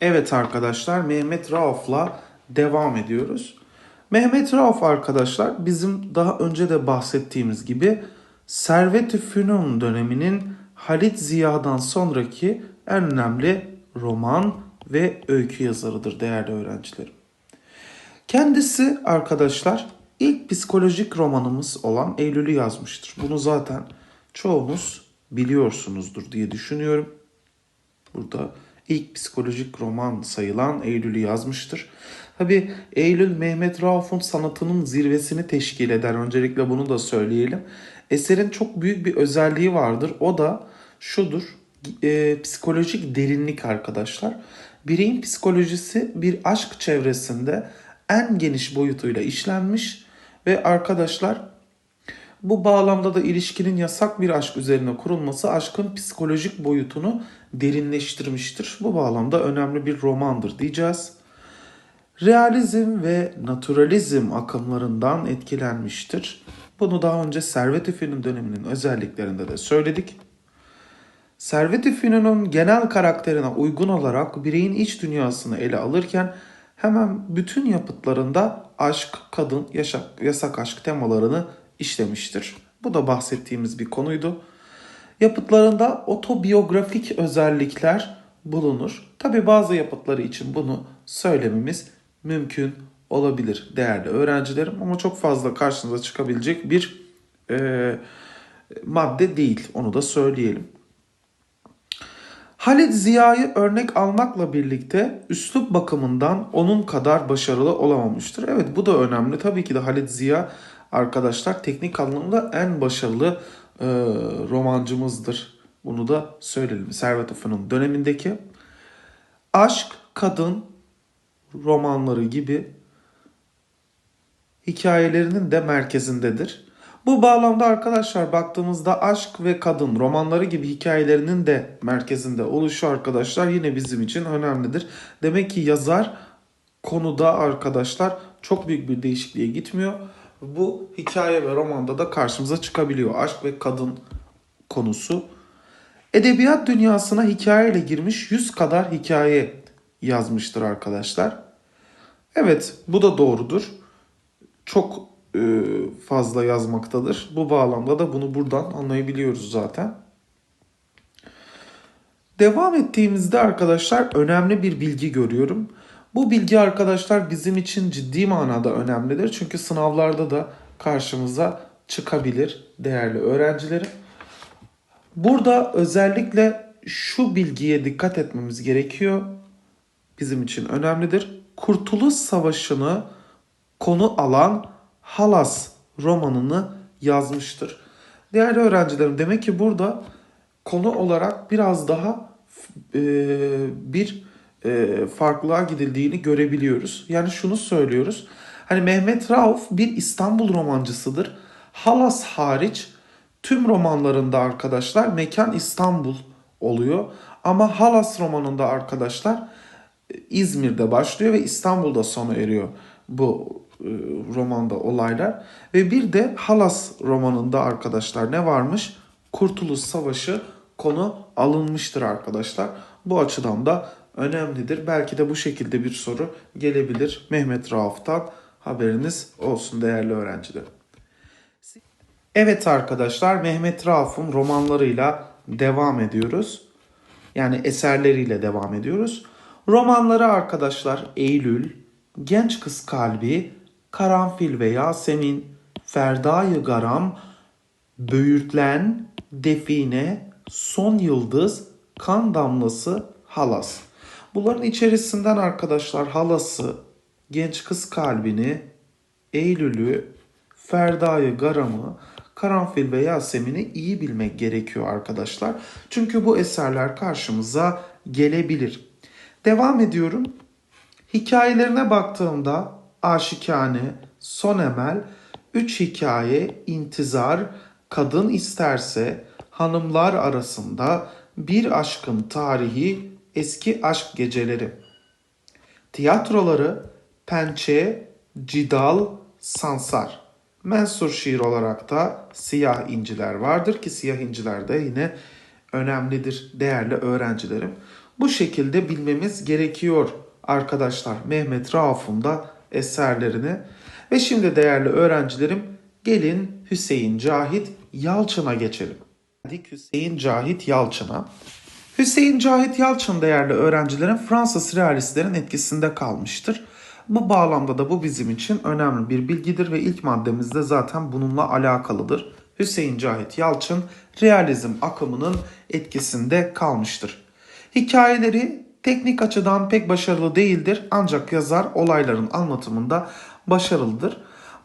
Evet arkadaşlar Mehmet Rauf'la devam ediyoruz. Mehmet Rauf arkadaşlar bizim daha önce de bahsettiğimiz gibi Servet-i Fünun döneminin Halit Ziya'dan sonraki en önemli roman ve öykü yazarıdır değerli öğrencilerim. Kendisi arkadaşlar ilk psikolojik romanımız olan Eylül'ü yazmıştır. Bunu zaten çoğunuz biliyorsunuzdur diye düşünüyorum. Burada ilk psikolojik roman sayılan Eylül'ü yazmıştır. Tabi Eylül Mehmet Rauf'un sanatının zirvesini teşkil eder. Öncelikle bunu da söyleyelim. Eserin çok büyük bir özelliği vardır. O da şudur. E, psikolojik derinlik arkadaşlar. Bireyin psikolojisi bir aşk çevresinde en geniş boyutuyla işlenmiş ve arkadaşlar bu bağlamda da ilişkinin yasak bir aşk üzerine kurulması aşkın psikolojik boyutunu derinleştirmiştir. Bu bağlamda önemli bir romandır diyeceğiz. Realizm ve naturalizm akımlarından etkilenmiştir. Bunu daha önce Servet-i döneminin özelliklerinde de söyledik. Servet-i genel karakterine uygun olarak bireyin iç dünyasını ele alırken hemen bütün yapıtlarında aşk, kadın, yaşak, yasak aşk temalarını işlemiştir. Bu da bahsettiğimiz bir konuydu. Yapıtlarında otobiyografik özellikler bulunur. Tabi bazı yapıtları için bunu söylememiz mümkün olabilir değerli öğrencilerim ama çok fazla karşınıza çıkabilecek bir e, madde değil onu da söyleyelim. Halit Ziya'yı örnek almakla birlikte üslup bakımından onun kadar başarılı olamamıştır. Evet bu da önemli. Tabii ki de Halit Ziya arkadaşlar teknik anlamda en başarılı e, romancımızdır. Bunu da söyleyelim. Servet Afın'ın dönemindeki aşk, kadın romanları gibi hikayelerinin de merkezindedir. Bu bağlamda arkadaşlar baktığımızda aşk ve kadın romanları gibi hikayelerinin de merkezinde oluşu arkadaşlar yine bizim için önemlidir. Demek ki yazar konuda arkadaşlar çok büyük bir değişikliğe gitmiyor. Bu hikaye ve romanda da karşımıza çıkabiliyor. Aşk ve kadın konusu. Edebiyat dünyasına hikayeyle girmiş 100 kadar hikaye yazmıştır arkadaşlar. Evet bu da doğrudur. Çok e, fazla yazmaktadır. Bu bağlamda da bunu buradan anlayabiliyoruz zaten. Devam ettiğimizde arkadaşlar önemli bir bilgi görüyorum. Bu bilgi arkadaşlar bizim için ciddi manada önemlidir. Çünkü sınavlarda da karşımıza çıkabilir değerli öğrencilerim. Burada özellikle şu bilgiye dikkat etmemiz gerekiyor. Bizim için önemlidir. Kurtuluş Savaşı'nı konu alan Halas romanını yazmıştır. Değerli öğrencilerim demek ki burada konu olarak biraz daha e, bir e, farklılığa gidildiğini görebiliyoruz. Yani şunu söylüyoruz. Hani Mehmet Rauf bir İstanbul romancısıdır. Halas hariç tüm romanlarında arkadaşlar mekan İstanbul oluyor. Ama Halas romanında arkadaşlar İzmir'de başlıyor ve İstanbul'da sona eriyor bu e, romanda olaylar. Ve bir de Halas romanında arkadaşlar ne varmış? Kurtuluş Savaşı konu alınmıştır arkadaşlar. Bu açıdan da önemlidir. Belki de bu şekilde bir soru gelebilir Mehmet Rauf'tan. Haberiniz olsun değerli öğrenciler. Evet arkadaşlar Mehmet Rauf'un romanlarıyla devam ediyoruz. Yani eserleriyle devam ediyoruz. Romanları arkadaşlar Eylül, Genç Kız Kalbi, Karanfil ve Yasemin, Ferdayı Garam, Böğürtlen, Define, Son Yıldız, Kan Damlası, Halas. Bunların içerisinden arkadaşlar Halas'ı, Genç Kız Kalbini, Eylül'ü, Ferda'yı, Garam'ı, Karanfil ve Yasemin'i iyi bilmek gerekiyor arkadaşlar. Çünkü bu eserler karşımıza gelebilir. Devam ediyorum. Hikayelerine baktığımda Aşikane, Son Emel, Üç Hikaye, İntizar, Kadın İsterse, Hanımlar Arasında, Bir Aşkın Tarihi, Eski Aşk Geceleri. Tiyatroları Pençe, Cidal, Sansar. Mensur şiir olarak da Siyah İnciler vardır ki Siyah İnciler de yine önemlidir değerli öğrencilerim. Bu şekilde bilmemiz gerekiyor arkadaşlar Mehmet Rauf'un da eserlerini. Ve şimdi değerli öğrencilerim gelin Hüseyin Cahit Yalçın'a geçelim. Hüseyin Cahit Yalçın'a. Hüseyin Cahit Yalçın değerli öğrencilerin Fransız realistlerin etkisinde kalmıştır. Bu bağlamda da bu bizim için önemli bir bilgidir ve ilk maddemiz de zaten bununla alakalıdır. Hüseyin Cahit Yalçın realizm akımının etkisinde kalmıştır. Hikayeleri teknik açıdan pek başarılı değildir ancak yazar olayların anlatımında başarılıdır.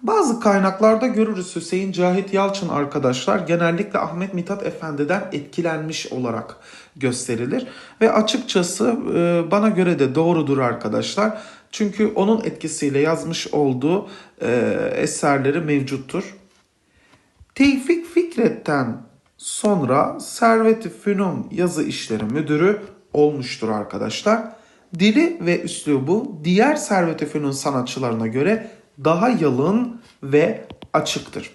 Bazı kaynaklarda görürüz Hüseyin Cahit Yalçın arkadaşlar genellikle Ahmet Mithat Efendi'den etkilenmiş olarak gösterilir. Ve açıkçası e, bana göre de doğrudur arkadaşlar. Çünkü onun etkisiyle yazmış olduğu e, eserleri mevcuttur. Tevfik Fikret'ten sonra Servet-i Fünun yazı işleri müdürü olmuştur arkadaşlar. Dili ve üslubu diğer Servet-i Fünun sanatçılarına göre daha yalın ve açıktır.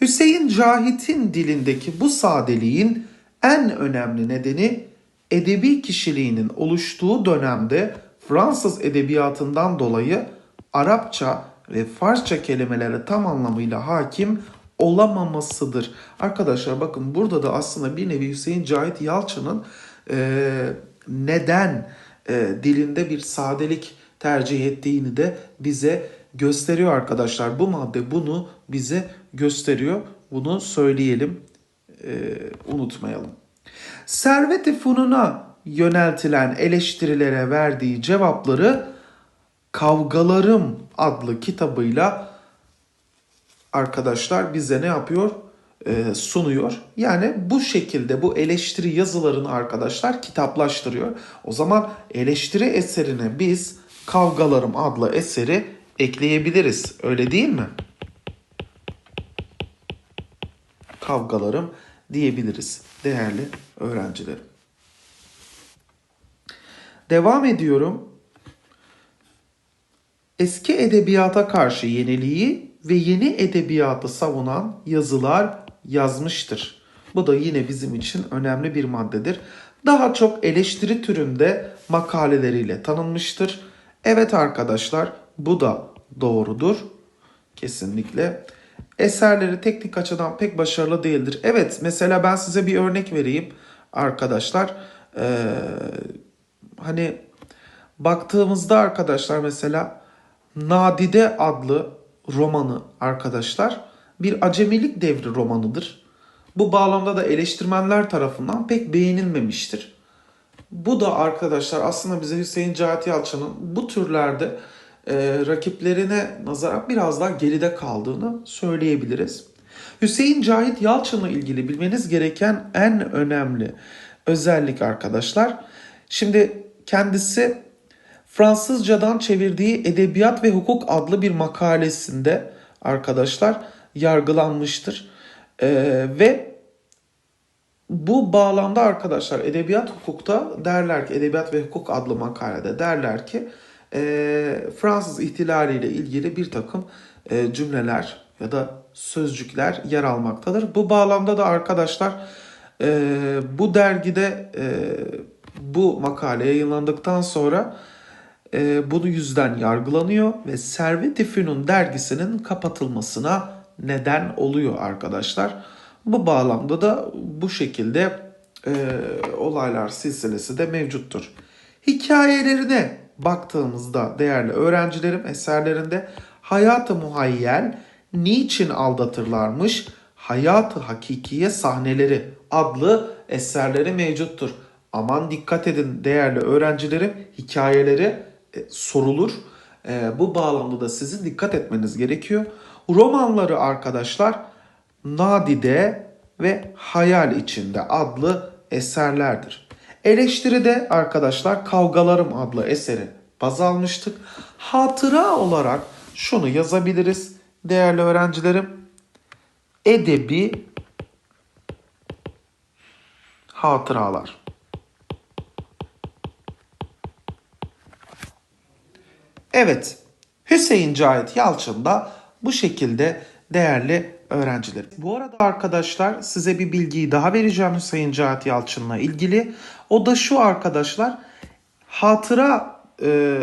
Hüseyin Cahit'in dilindeki bu sadeliğin en önemli nedeni edebi kişiliğinin oluştuğu dönemde Fransız edebiyatından dolayı Arapça ve Farsça kelimelere tam anlamıyla hakim olamamasıdır. Arkadaşlar bakın burada da aslında bir nevi Hüseyin Cahit Yalçın'ın e, neden e, dilinde bir sadelik tercih ettiğini de bize gösteriyor arkadaşlar. Bu madde bunu bize gösteriyor. Bunu söyleyelim, e, unutmayalım. Servet-i Funun'a yöneltilen eleştirilere verdiği cevapları Kavgalarım adlı kitabıyla arkadaşlar bize ne yapıyor? Ee, sunuyor. Yani bu şekilde bu eleştiri yazılarını arkadaşlar kitaplaştırıyor. O zaman eleştiri eserine biz Kavgalarım adlı eseri ekleyebiliriz. Öyle değil mi? Kavgalarım diyebiliriz değerli öğrencilerim. Devam ediyorum. Eski edebiyata karşı yeniliği ve yeni edebiyatı savunan yazılar yazmıştır. Bu da yine bizim için önemli bir maddedir. Daha çok eleştiri türünde makaleleriyle tanınmıştır. Evet arkadaşlar bu da doğrudur. Kesinlikle. Eserleri teknik açıdan pek başarılı değildir. Evet mesela ben size bir örnek vereyim arkadaşlar. Ee, hani baktığımızda arkadaşlar mesela Nadide adlı romanı arkadaşlar bir acemilik devri romanıdır. Bu bağlamda da eleştirmenler tarafından pek beğenilmemiştir. Bu da arkadaşlar aslında bize Hüseyin Cahit Yalçın'ın bu türlerde e, rakiplerine nazaran biraz daha geride kaldığını söyleyebiliriz. Hüseyin Cahit Yalçın'la ilgili bilmeniz gereken en önemli özellik arkadaşlar. Şimdi kendisi Fransızcadan çevirdiği Edebiyat ve Hukuk adlı bir makalesinde arkadaşlar yargılanmıştır. Ee, ve bu bağlamda arkadaşlar edebiyat hukukta derler ki edebiyat ve hukuk adlı makalede derler ki e, Fransız ihtilaliyle ilgili bir takım e, cümleler ya da sözcükler yer almaktadır. Bu bağlamda da arkadaşlar e, bu dergide e, bu makale yayınlandıktan sonra e, bunu yüzden yargılanıyor ve Servet-i Fünun dergisinin kapatılmasına neden oluyor arkadaşlar. Bu bağlamda da bu şekilde e, olaylar silsilesi de mevcuttur. Hikayelerine baktığımızda değerli öğrencilerim eserlerinde hayatı muhayyel, niçin aldatırlarmış, hayatı hakikiye sahneleri adlı eserleri mevcuttur. Aman dikkat edin değerli öğrencilerim hikayeleri e, sorulur. E, bu bağlamda da sizin dikkat etmeniz gerekiyor. Romanları arkadaşlar nadide ve hayal içinde adlı eserlerdir. Eleştiride arkadaşlar Kavgalarım adlı eseri baz almıştık. Hatıra olarak şunu yazabiliriz değerli öğrencilerim. Edebi hatıralar. Evet, Hüseyin Cahit Yalçın da bu şekilde değerli öğrenciler. Bu arada arkadaşlar size bir bilgiyi daha vereceğim Hüseyin Cahit Yalçın'la ilgili. O da şu arkadaşlar hatıra e,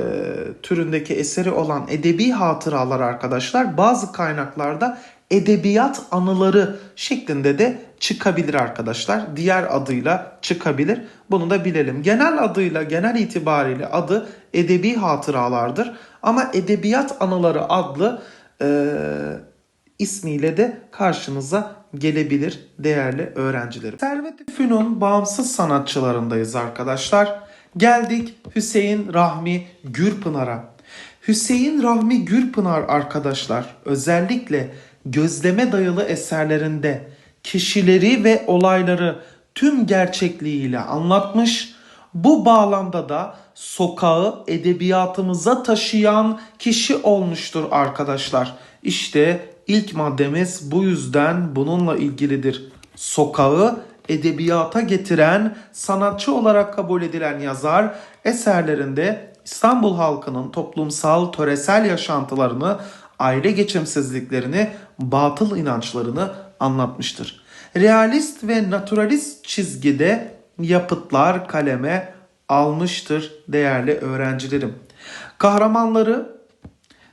türündeki eseri olan edebi hatıralar arkadaşlar bazı kaynaklarda edebiyat anıları şeklinde de çıkabilir arkadaşlar. Diğer adıyla çıkabilir. Bunu da bilelim. Genel adıyla, genel itibariyle adı edebi hatıralardır. Ama edebiyat anıları adlı e, ismiyle de karşınıza gelebilir değerli öğrencilerim. Servet-i Fünun bağımsız sanatçılarındayız arkadaşlar. Geldik Hüseyin Rahmi Gürpınar'a. Hüseyin Rahmi Gürpınar arkadaşlar özellikle gözleme dayalı eserlerinde kişileri ve olayları tüm gerçekliğiyle anlatmış. Bu bağlamda da sokağı edebiyatımıza taşıyan kişi olmuştur arkadaşlar. İşte ilk maddemiz bu yüzden bununla ilgilidir. Sokağı edebiyata getiren sanatçı olarak kabul edilen yazar eserlerinde İstanbul halkının toplumsal töresel yaşantılarını, aile geçimsizliklerini, batıl inançlarını anlatmıştır. Realist ve naturalist çizgide yapıtlar kaleme almıştır değerli öğrencilerim. Kahramanları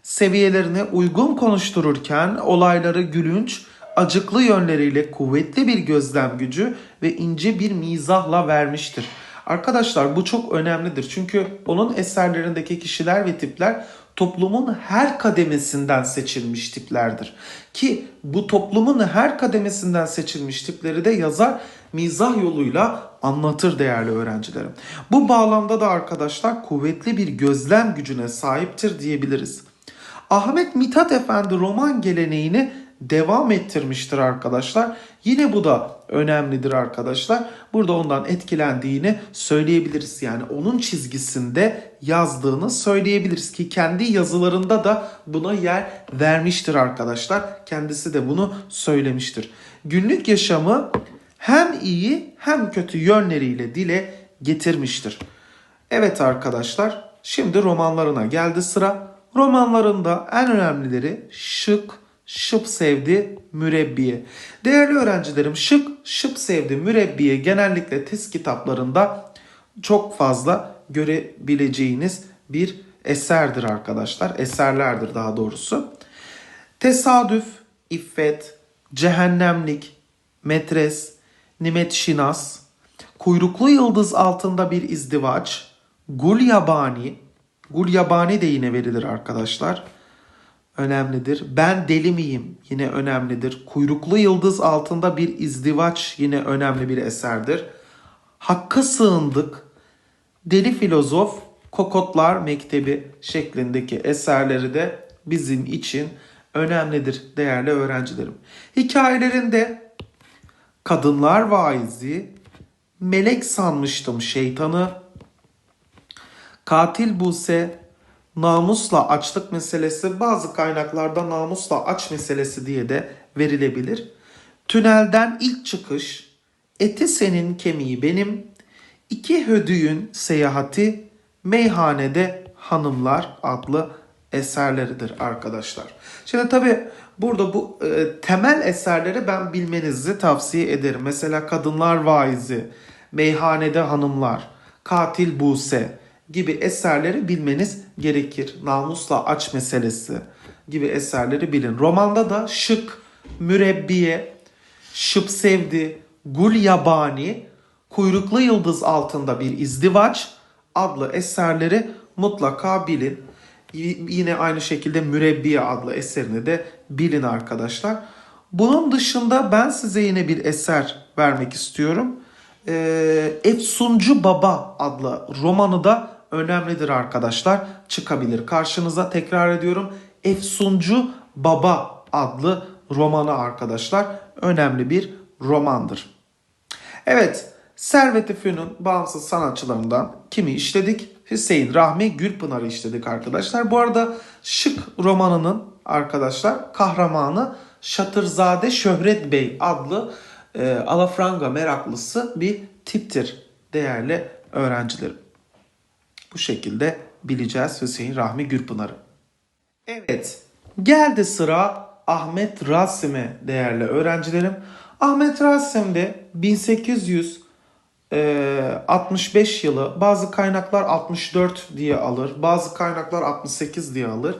seviyelerine uygun konuştururken olayları gülünç, acıklı yönleriyle kuvvetli bir gözlem gücü ve ince bir mizahla vermiştir. Arkadaşlar bu çok önemlidir. Çünkü onun eserlerindeki kişiler ve tipler toplumun her kademesinden seçilmiş tiplerdir. Ki bu toplumun her kademesinden seçilmiş tipleri de yazar mizah yoluyla anlatır değerli öğrencilerim. Bu bağlamda da arkadaşlar kuvvetli bir gözlem gücüne sahiptir diyebiliriz. Ahmet Mithat Efendi roman geleneğini devam ettirmiştir arkadaşlar. Yine bu da önemlidir arkadaşlar. Burada ondan etkilendiğini söyleyebiliriz. Yani onun çizgisinde yazdığını söyleyebiliriz ki kendi yazılarında da buna yer vermiştir arkadaşlar. Kendisi de bunu söylemiştir. Günlük yaşamı hem iyi hem kötü yönleriyle dile getirmiştir. Evet arkadaşlar şimdi romanlarına geldi sıra. Romanlarında en önemlileri Şık, Şıp Sevdi, Mürebbiye. Değerli öğrencilerim Şık, Şıp Sevdi, Mürebbiye genellikle test kitaplarında çok fazla görebileceğiniz bir eserdir arkadaşlar. Eserlerdir daha doğrusu. Tesadüf, İffet, Cehennemlik, Metres, Nimet Şinas, Kuyruklu Yıldız altında bir izdivaç, Gul Yabani, Gul Yabani de yine verilir arkadaşlar. Önemlidir. Ben deli miyim? Yine önemlidir. Kuyruklu Yıldız altında bir izdivaç yine önemli bir eserdir. Hakka sığındık. Deli Filozof, Kokotlar Mektebi şeklindeki eserleri de bizim için önemlidir değerli öğrencilerim. Hikayelerinde Kadınlar Vaizi, Melek Sanmıştım Şeytanı, Katil Buse, namusla açlık meselesi bazı kaynaklarda namusla aç meselesi diye de verilebilir. Tünelden ilk çıkış, eti senin kemiği benim, iki hödüğün seyahati, meyhanede hanımlar adlı eserleridir arkadaşlar. Şimdi tabi burada bu e, temel eserleri ben bilmenizi tavsiye ederim. Mesela Kadınlar Vaizi, Meyhanede Hanımlar, Katil Buse gibi eserleri bilmeniz gerekir. Namusla aç meselesi gibi eserleri bilin. Romanda da Şık, Mürebbiye, Şıp Sevdi, Gul Yabani, Kuyruklu Yıldız altında bir izdivaç adlı eserleri mutlaka bilin. Yine aynı şekilde Mürebbiye adlı eserini de bilin arkadaşlar. Bunun dışında ben size yine bir eser vermek istiyorum. Ee, Efsuncu Baba adlı romanı da önemlidir arkadaşlar. Çıkabilir karşınıza. Tekrar ediyorum. Efsuncu Baba adlı romanı arkadaşlar önemli bir romandır. Evet, Servet-i bağımsız sanatçılarından kimi işledik? Hüseyin Rahmi Gülpınar'ı işledik arkadaşlar. Bu arada Şık romanının arkadaşlar kahramanı Şatırzade Şöhret Bey adlı e, alafranga meraklısı bir tiptir değerli öğrencilerim. Bu şekilde bileceğiz Hüseyin Rahmi Gürpınar'ı. Evet, geldi sıra Ahmet Rasim'e değerli öğrencilerim. Ahmet Rasim de e, 65 yılı, bazı kaynaklar 64 diye alır, bazı kaynaklar 68 diye alır.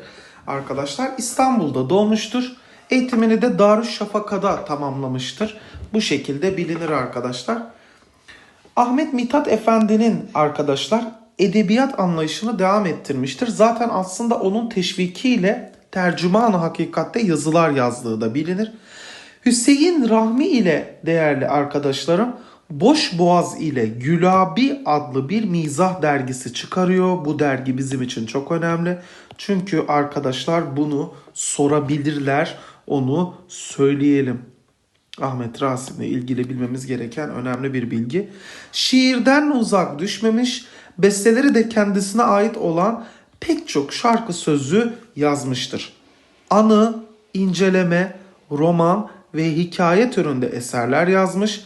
Arkadaşlar İstanbul'da doğmuştur. Eğitimini de Darüşşafaka'da tamamlamıştır. Bu şekilde bilinir arkadaşlar. Ahmet Mithat Efendi'nin arkadaşlar edebiyat anlayışını devam ettirmiştir. Zaten aslında onun teşvikiyle tercümanı hakikatte yazılar yazdığı da bilinir. Hüseyin Rahmi ile değerli arkadaşlarım Boş Boğaz ile Gülabi adlı bir mizah dergisi çıkarıyor. Bu dergi bizim için çok önemli. Çünkü arkadaşlar bunu sorabilirler. Onu söyleyelim. Ahmet Rasim'le ilgili bilmemiz gereken önemli bir bilgi. Şiirden uzak düşmemiş, besteleri de kendisine ait olan pek çok şarkı sözü yazmıştır. Anı, inceleme, roman ve hikaye türünde eserler yazmış.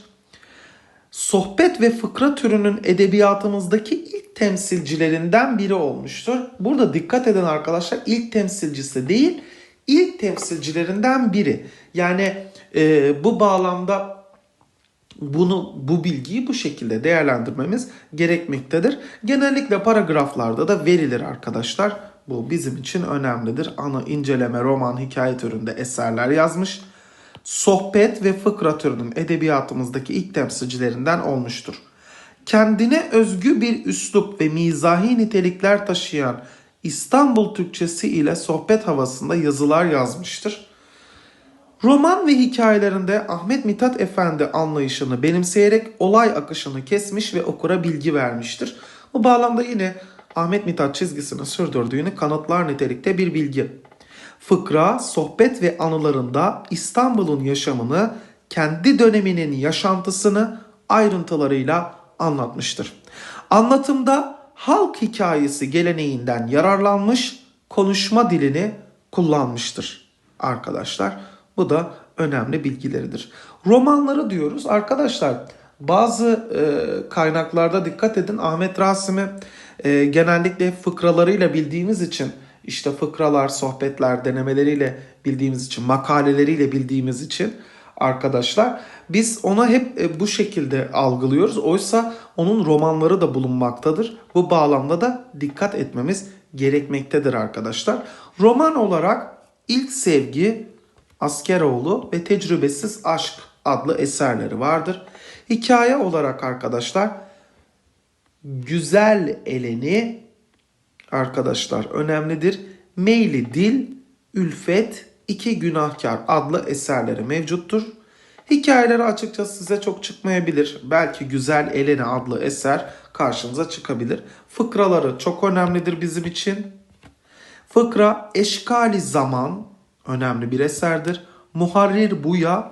Sohbet ve fıkra türünün edebiyatımızdaki ilk temsilcilerinden biri olmuştur. Burada dikkat eden arkadaşlar ilk temsilcisi değil, ilk temsilcilerinden biri. Yani e, bu bağlamda bunu bu bilgiyi bu şekilde değerlendirmemiz gerekmektedir. Genellikle paragraflarda da verilir arkadaşlar. Bu bizim için önemlidir. Anı, inceleme, roman, hikaye türünde eserler yazmış. Sohbet ve fıkra türünün edebiyatımızdaki ilk temsilcilerinden olmuştur. Kendine özgü bir üslup ve mizahi nitelikler taşıyan İstanbul Türkçesi ile sohbet havasında yazılar yazmıştır. Roman ve hikayelerinde Ahmet Mithat Efendi anlayışını benimseyerek olay akışını kesmiş ve okura bilgi vermiştir. Bu bağlamda yine Ahmet Mithat çizgisini sürdürdüğünü kanıtlar nitelikte bir bilgi. Fıkra, sohbet ve anılarında İstanbul'un yaşamını, kendi döneminin yaşantısını ayrıntılarıyla anlatmıştır. Anlatımda halk hikayesi geleneğinden yararlanmış, konuşma dilini kullanmıştır arkadaşlar. Bu da önemli bilgileridir. Romanları diyoruz. Arkadaşlar bazı e, kaynaklarda dikkat edin Ahmet Rasim'i e, genellikle fıkralarıyla bildiğimiz için işte fıkralar, sohbetler, denemeleriyle bildiğimiz için, makaleleriyle bildiğimiz için arkadaşlar biz ona hep e, bu şekilde algılıyoruz. Oysa onun romanları da bulunmaktadır. Bu bağlamda da dikkat etmemiz gerekmektedir arkadaşlar. Roman olarak İlk Sevgi, Askeroğlu ve Tecrübesiz Aşk adlı eserleri vardır. Hikaye olarak arkadaşlar Güzel Eleni arkadaşlar önemlidir. Meyli Dil, Ülfet, İki Günahkar adlı eserleri mevcuttur. Hikayeleri açıkçası size çok çıkmayabilir. Belki Güzel Eleni adlı eser karşınıza çıkabilir. Fıkraları çok önemlidir bizim için. Fıkra Eşkali Zaman önemli bir eserdir. Muharrir Buya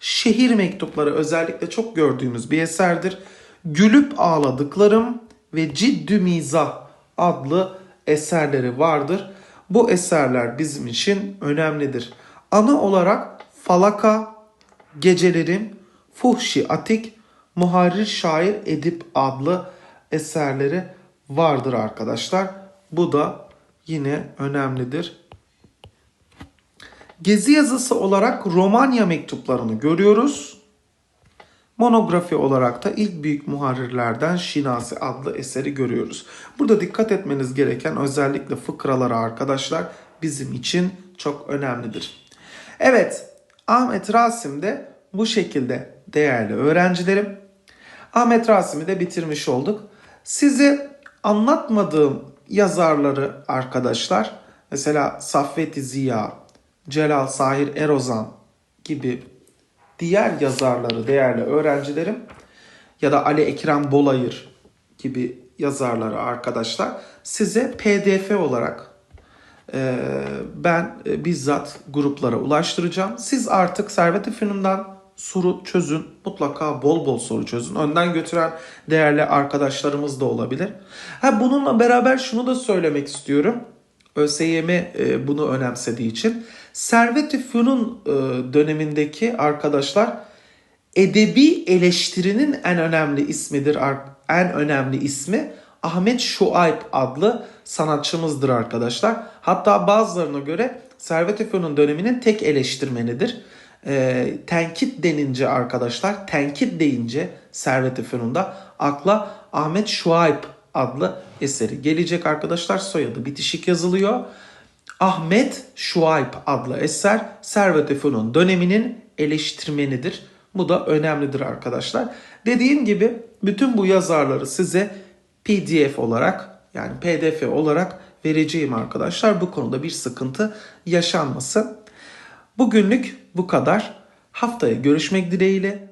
Şehir Mektupları özellikle çok gördüğümüz bir eserdir. Gülüp Ağladıklarım ve Ciddü Mizah adlı eserleri vardır. Bu eserler bizim için önemlidir. Ana olarak Falaka, Gecelerim, Fuhşi Atik, Muharrir Şair Edip adlı eserleri vardır arkadaşlar. Bu da yine önemlidir. Gezi yazısı olarak Romanya mektuplarını görüyoruz. Monografi olarak da ilk büyük muharrirlerden Şinasi adlı eseri görüyoruz. Burada dikkat etmeniz gereken özellikle fıkraları arkadaşlar bizim için çok önemlidir. Evet Ahmet Rasim de bu şekilde değerli öğrencilerim. Ahmet Rasim'i de bitirmiş olduk. Size anlatmadığım yazarları arkadaşlar mesela Saffet Ziya, Celal Sahir Erozan gibi diğer yazarları değerli öğrencilerim ya da Ali Ekrem Bolayır gibi yazarları arkadaşlar size pdf olarak e, ben e, bizzat gruplara ulaştıracağım. Siz artık Servet Efendi'nden soru çözün. Mutlaka bol bol soru çözün. Önden götüren değerli arkadaşlarımız da olabilir. Ha bununla beraber şunu da söylemek istiyorum. ÖSYM e, bunu önemsediği için. Servet-i Fünun e, dönemindeki arkadaşlar edebi eleştirinin en önemli ismidir. En önemli ismi Ahmet Şuayb adlı sanatçımızdır arkadaşlar. Hatta bazılarına göre Servet-i Fünun döneminin tek eleştirmenidir. Ee, tenkit denince arkadaşlar, tenkit deyince Servet-i Fünun'da akla Ahmet Şuayb adlı eseri gelecek arkadaşlar. Soyadı bitişik yazılıyor. Ahmet Şuayb adlı eser Servet-i Fünun döneminin eleştirmenidir. Bu da önemlidir arkadaşlar. Dediğim gibi bütün bu yazarları size PDF olarak yani PDF olarak vereceğim arkadaşlar. Bu konuda bir sıkıntı yaşanmasın. Bugünlük bu kadar. Haftaya görüşmek dileğiyle.